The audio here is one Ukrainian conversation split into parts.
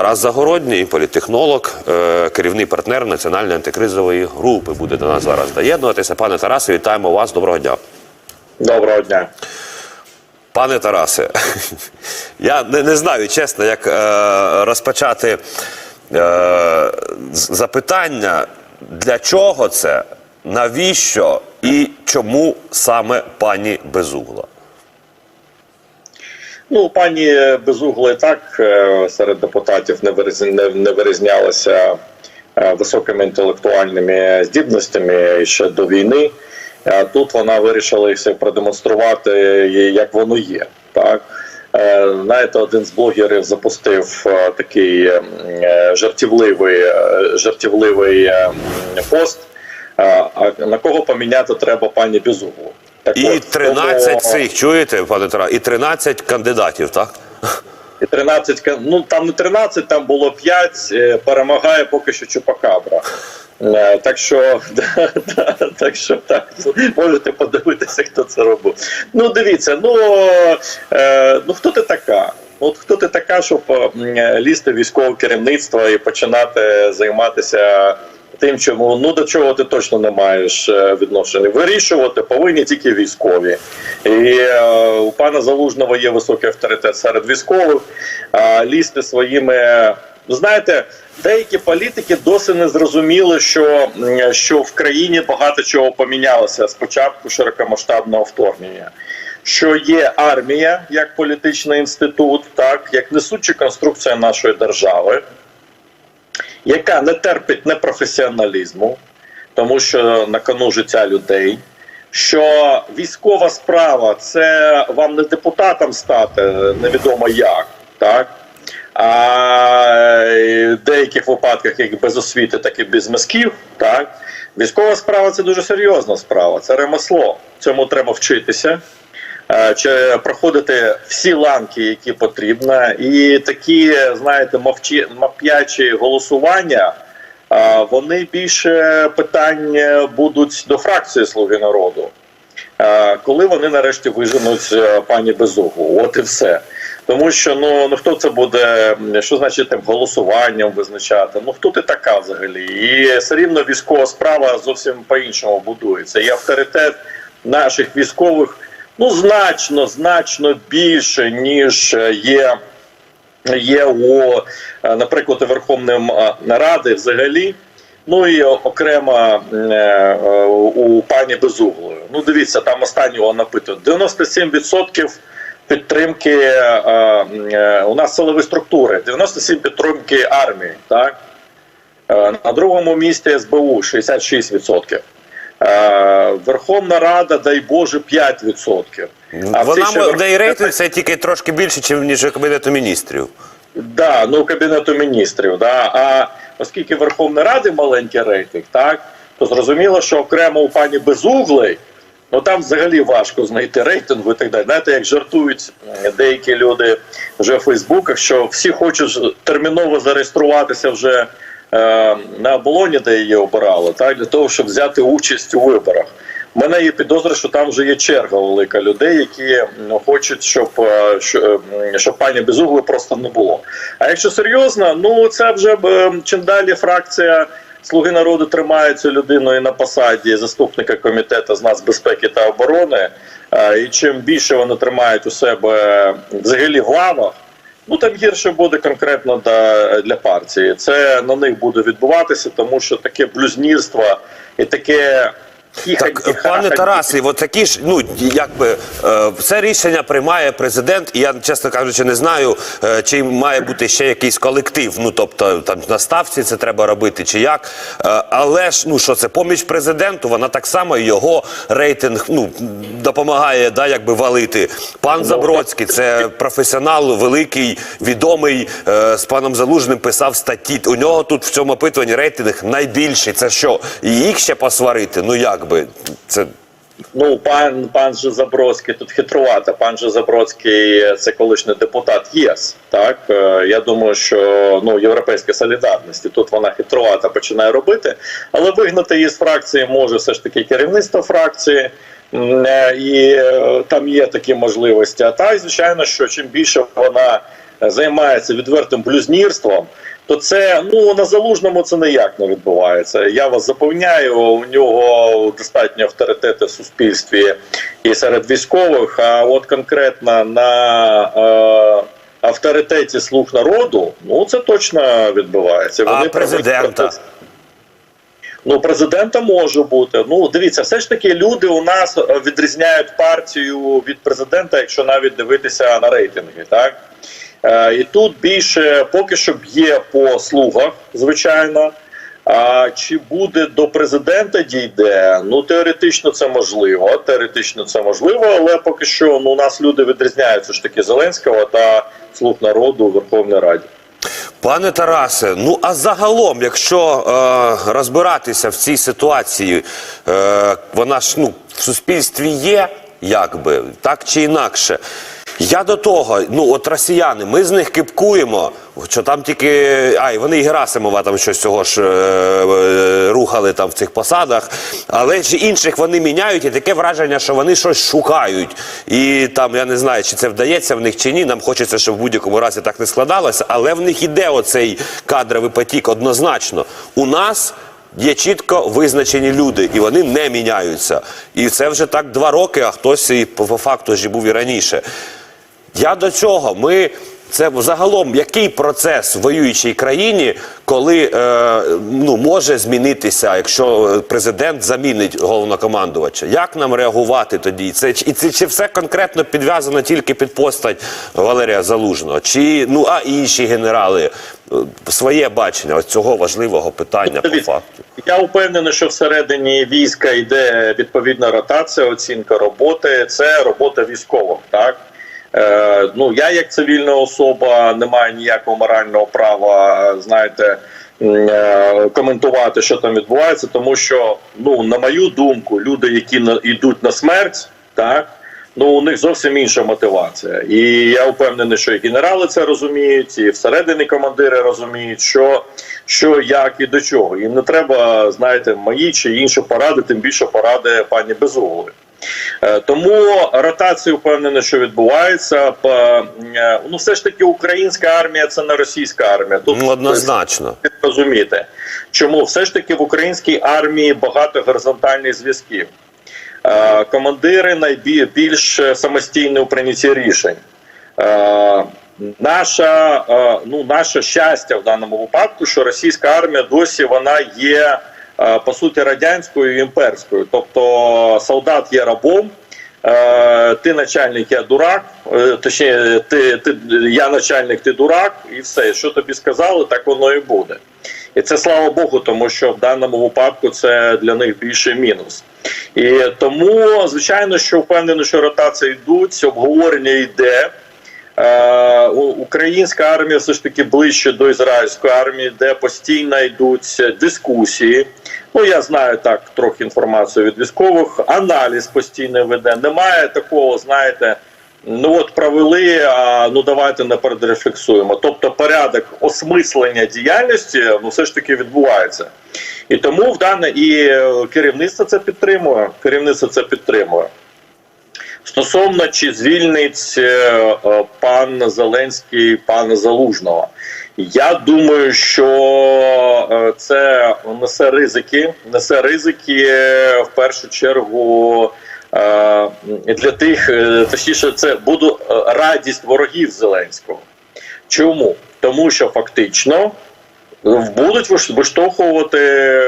Тарас Загородній, політтехнолог, е, керівний партнер національної антикризової групи, буде до нас зараз доєднуватися. Пане Тарасе, вітаємо вас. Доброго дня. Доброго дня. Пане Тарасе, я не, не знаю, чесно, як е, розпочати е, запитання, для чого це, навіщо і чому саме пані Безугла? Ну, пані Безугла і так е, серед депутатів не виріз- не- вирізнялася е, високими інтелектуальними здібностями ще до війни. Тут вона вирішила продемонструвати, як воно є. Так Е, знаєте, один з блогерів запустив е, такий е, е, жартівливий, е, жартівливий е, пост. Е, А на кого поміняти треба пані Безуглу? Так І от, 13 тому- цих, чуєте, пане Тарасе, і 13 кандидатів, так? І 13, ка- ну там не 13, там було 5, е, перемагає поки що Чупакабра. Е, Так що, да, да, так що так, можете подивитися, хто це робив. Ну, дивіться, ну, е, ну хто ти така? От хто ти така, щоб е, лізти військове керівництво і починати займатися тим, чому ну до чого ти точно не маєш е, відношення. Вирішувати повинні тільки військові. І е, у пана Залужного є високий авторитет серед військових. А лізти своїми. Знаєте, деякі політики досі не зрозуміли, що, що в країні багато чого помінялося з початку широкомасштабного вторгнення. Що є армія як політичний інститут, так як несуча конструкція нашої держави, яка не терпить непрофесіоналізму, тому що на кону життя людей. Що військова справа це вам не депутатом стати, невідомо як, так? А е, в деяких випадках, як без освіти, так і без мозків, так? Військова справа це дуже серйозна справа, це ремесло. Цьому треба вчитися чи проходити всі ланки, які потрібно, і такі, знаєте, мовчі, мовп'ячі голосування. е, Вони більше питань будуть до фракції Слуги народу, Е, коли вони нарешті виженуть е, пані Безугу. От і все. Тому що ну, ну хто це буде, що значить тим голосуванням визначати? Ну хто ти така взагалі? І все рівно військова справа зовсім по-іншому будується. І авторитет наших військових ну значно, значно більше, ніж е, є. Є у, е, наприклад, Верховної м- Ради взагалі, ну і окремо е, е, у пані Безуглої. Ну, дивіться, там останнього напитують. 97% підтримки е, е, у нас силові структури, 97% підтримки армії. Так? Е, На другому місці СБУ 66%. Е, Верховна Рада, дай Боже, 5%. А Вона верх- рейтинг це тільки трошки більше, ніж Кабінету міністрів. Да, ну кабінету міністрів. Да. А оскільки Верховної Ради маленький рейтинг, так то зрозуміло, що окремо у пані Безуглий, ну там взагалі важко знайти рейтингу і так далі. Знаєте, як жартують деякі люди вже в Фейсбуках, що всі хочуть терміново зареєструватися вже на оболоні, де її обирали, так для того, щоб взяти участь у виборах. У мене є підозра, що там вже є черга велика людей, які ну, хочуть, щоб, е, е, щоб пані Безугли просто не було. А якщо серйозно, ну це вже е, чим далі фракція Слуги народу тримає цю людину і на посаді заступника комітету з нацбезпеки та оборони. е, І чим більше вони тримають у себе взагалі в лавах, Ну там гірше буде конкретно для, для партії. Це на них буде відбуватися, тому що таке блюзнірство і таке Так, пане Тарасе, от такі ж, ну якби це рішення приймає президент, і я, чесно кажучи, не знаю, е, чи має бути ще якийсь колектив. Ну тобто там на ставці це треба робити, чи як. Е, але ж ну що це поміч президенту, вона так само його рейтинг ну допомагає, да, якби валити. Пан Забродський, це професіонал, великий, відомий е, з паном Залужним писав статті. У нього тут в цьому опитуванні рейтинг найбільший. Це що? І їх ще посварити? Ну як би це. Ну, пан пан же Забродський тут хитрувато. Пан же Забродський це колишній депутат ЄС. Так Е, я думаю, що ну європейська солідарність і тут вона хитрувато починає робити, але вигнати її з фракції може все ж таки керівництво фракції. Е, І е, там є такі можливості. А так, звичайно, що чим більше вона е, займається відвертим блюзнірством, то це ну на залужному це ніяк не відбувається. Я вас запевняю, у нього достатньо авторитети в суспільстві і серед військових. А от конкретно на е, авторитеті слуг народу, ну це точно відбувається. А президента? Ну, президента може бути. Ну, дивіться, все ж таки люди у нас відрізняють партію від президента, якщо навіть дивитися на рейтинги, так? Е, і тут більше поки що б'є по слугах, звичайно. А чи буде до президента дійде? Ну теоретично це можливо. Теоретично це можливо, але поки що ну, у нас люди відрізняються ж таки Зеленського та слуг народу у Верховній Раді. Пане Тарасе, ну а загалом, якщо е, розбиратися в цій ситуації, е, вона ж ну в суспільстві є, якби так чи інакше. Я до того, ну от росіяни, ми з них кипкуємо, що там тільки ай, вони і Герасимова там щось цього ж е, е, рухали там в цих посадах, але ж інших вони міняють, і таке враження, що вони щось шукають. І там я не знаю, чи це вдається в них чи ні. Нам хочеться, щоб в будь-якому разі так не складалося, але в них іде оцей кадровий потік однозначно. У нас. Є чітко визначені люди, і вони не міняються. І це вже так два роки, а хтось і по факту ж був і раніше. Я до цього. Ми це загалом який процес в воюючій країні, коли е, ну може змінитися, якщо президент замінить головнокомандувача? Як нам реагувати тоді? Це і це чи все конкретно підв'язано тільки під постать Валерія Залужного? Чи ну а інші генерали е, своє бачення ось цього важливого питання по факту? Я впевнений, що всередині війська йде відповідна ротація, оцінка роботи. Це робота військових. Так е, ну я, як цивільна особа, не маю ніякого морального права, знаєте. е, Коментувати, що там відбувається, тому що ну на мою думку, люди, які на йдуть на смерть, так ну у них зовсім інша мотивація. І я впевнений, що і генерали це розуміють, і всередині командири розуміють, що, що як і до чого. Їм не треба, знаєте, мої чи інші поради, тим більше поради пані Безуглої. Е, Тому ротація впевнена, що відбувається. Е, Ну, все ж таки, українська армія це не російська армія. Тут Ну однозначно. розуміти, чому все ж таки в українській армії багато горизонтальних зв'язків. Е, Командири найбільш самостійні у прийнятті рішень. Наша, ну, наше щастя в даному випадку, що російська армія досі вона є по суті радянською і імперською. Тобто солдат є рабом, е, ти начальник, я дурак, е, точніше, ти, ти, я начальник, ти дурак, і все. Що тобі сказали, так воно і буде. І це слава Богу, тому що в даному випадку це для них більше мінус. І тому, звичайно, що впевнений, що ротації йдуть, обговорення йде. Е, Українська армія все ж таки ближче до ізраїльської армії, де постійно йдуть дискусії. Ну я знаю так трохи інформацію від військових. Аналіз постійно веде. Немає такого, знаєте. Ну от провели, а ну давайте не передрефлексуємо. Тобто порядок осмислення діяльності ну все ж таки відбувається. І тому в дане і е, керівництво це підтримує. Керівництво це підтримує. Стосовно чи звільнить е, е, пан Зеленський пана Залужного, я думаю, що е, це несе ризики, несе ризики в першу чергу для тих, точніше, це буде радість ворогів Зеленського. Чому? Тому що фактично будуть виштовхувати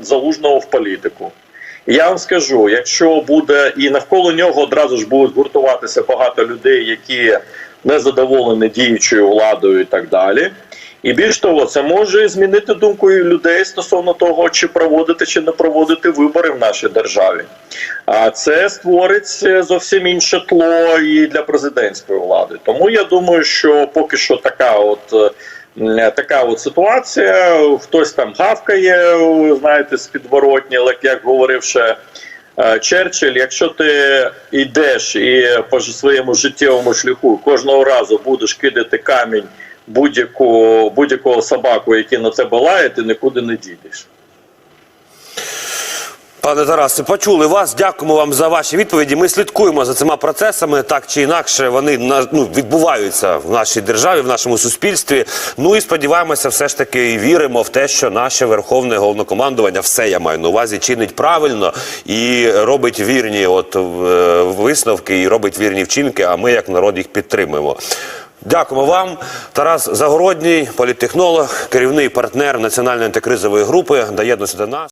залужного в політику. Я вам скажу, якщо буде і навколо нього одразу ж будуть гуртуватися багато людей, які не задоволені діючою владою і так далі. І більш того, це може змінити думку людей стосовно того, чи проводити чи не проводити вибори в нашій державі. А це створить е, зовсім інше тло і для президентської влади. Тому я думаю, що поки що така от. Е, Така от ситуація. Хтось там гавкає, знаєте, з підворотні, як говорив ще е, Черчилль, якщо ти йдеш і по своєму життєвому шляху кожного разу будеш кидати камінь будь-якого собаку, який на тебе лає, ти нікуди не дійдеш. Пане Тарасе, почули вас. Дякуємо вам за ваші відповіді. Ми слідкуємо за цими процесами, так чи інакше вони ну, відбуваються в нашій державі, в нашому суспільстві. Ну і сподіваємося, все ж таки і віримо в те, що наше верховне головнокомандування, все я маю на увазі, чинить правильно і робить вірні от висновки і робить вірні вчинки. А ми, як народ, їх підтримуємо. Дякуємо вам. Тарас Загородній, політтехнолог, керівний партнер національної антикризової групи, доєднується до нас.